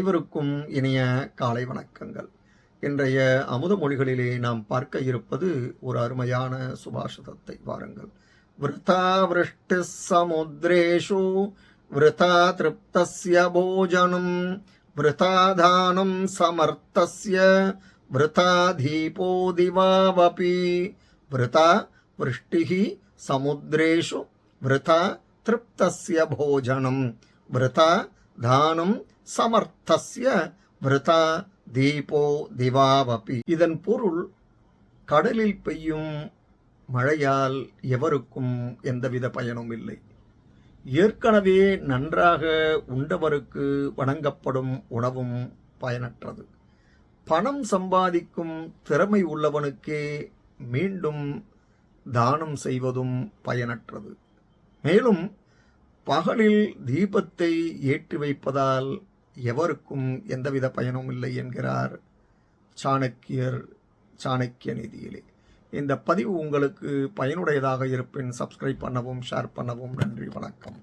அனைவருக்கும் இனிய காலை வணக்கங்கள். இன்றைய அமுத மொழிகளிலே நாம் பார்க்க இருப்பது ஒரு அருமையான சுபாஷிதத்தை வாருங்கள். விரதா விருஷ்டி சமுத்திரேஷு விரதா திருப்தஸ்ய போஜனம் விருத்தா தானம் சமர்த்தஸ்ய விருத்தா தீபோ திவாவபி விரதா விருஷ்டிः சமுத்திரேஷு விரதா திருப்தஸ்ய போஜனம் விரதா தானம் சமர்த்தஸ்ய விரதா தீபோ திவாவபி. இதன் பொருள் கடலில் பெய்யும் மழையால் எவருக்கும் எந்தவித பயனும் இல்லை. ஏற்கனவே நன்றாக உண்டவருக்கு வணங்கப்படும் உணவும் பயனற்றது. பணம் சம்பாதிக்கும் திறமை உள்ளவனுக்கே மீண்டும் தானம் செய்வதும் பயனற்றது. மேலும் பகலில் தீபத்தை ஏற்றி வைப்பதால் எவருக்கும் எந்தவித பயனும் இல்லை என்கிறார் சாணக்கியர் சாணக்கிய நிதியிலே. இந்த பதிவு உங்களுக்கு பயனுடையதாக இருப்பின் சப்ஸ்கிரைப் பண்ணவும் ஷேர் பண்ணவும் நன்றி வணக்கம்.